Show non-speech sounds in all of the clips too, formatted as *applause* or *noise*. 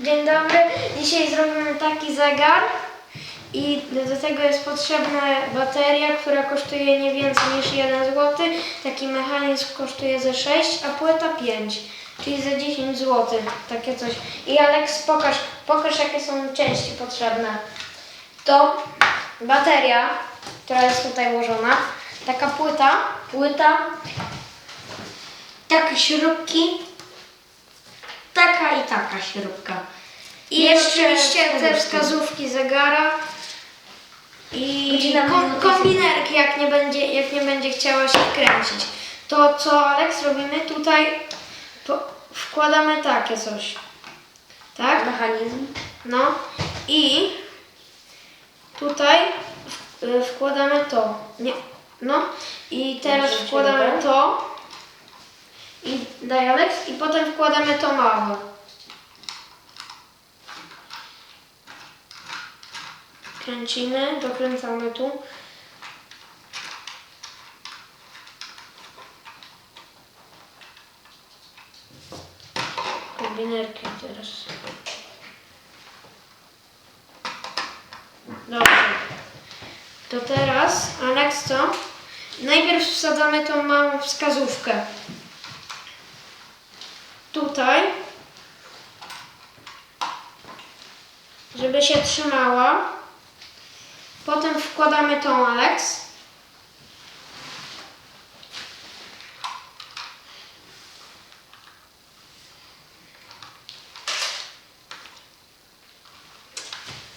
Dzień dobry. Dzisiaj zrobimy taki zegar i do tego jest potrzebna bateria, która kosztuje nie więcej niż 1 zł. Taki mechanizm kosztuje ze 6, a płyta 5, czyli za 10 zł. Takie coś. I Alex, pokaż, pokaż jakie są części potrzebne. To bateria, która jest tutaj ułożona, taka płyta, płyta, takie śrubki, taka i taka śrubka. I Jeszcze oczywiście te wskazówki. zegara i Godzina, kom, kombinerki, jak nie, będzie, jak nie będzie chciała się wkręcić. To co Alex robimy tutaj, po, wkładamy takie coś. Tak? Mechanizm. No i tutaj w- y, wkładamy to. Nie. No i teraz Dobrze, wkładamy to. I Alex i potem wkładamy to małe. Kręcimy, dokręcamy tu. Kombinerki teraz. Dobrze. To teraz, Alex, co? Najpierw wsadzamy tą małą wskazówkę. Tutaj. Żeby się trzymała. Potem wkładamy tą Alex.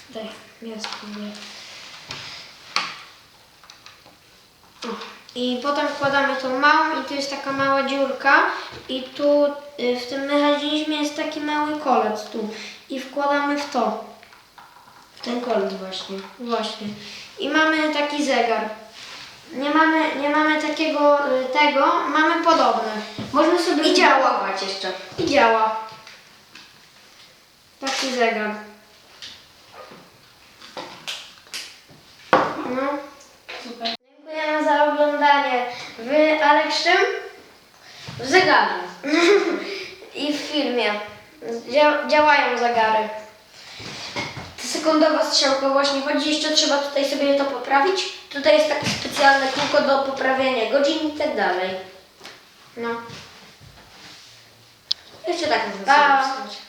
Daj, spróbuję. I potem wkładamy tą małą i tu jest taka mała dziurka i tu y, w tym mechanizmie jest taki mały kolec tu i wkładamy w to. W ten kolec właśnie. Właśnie. I mamy taki zegar. Nie mamy, nie mamy takiego y, tego, mamy podobny. Można sobie I działa. jeszcze. I działa. Taki zegar. No. Super. Dziękujemy za oglądanie. Czym? W zegarze. *laughs* I w filmie. Dzia- działają zegary. Sekundowa strzałka właśnie chodzi, jeszcze trzeba tutaj sobie to poprawić. Tutaj jest takie specjalne kółko do poprawiania godzin i tak dalej. No. Jeszcze tak można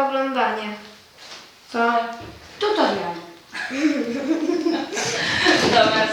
Pa. sobie wstać. Oglądanie. Tutorial. Dobra, super.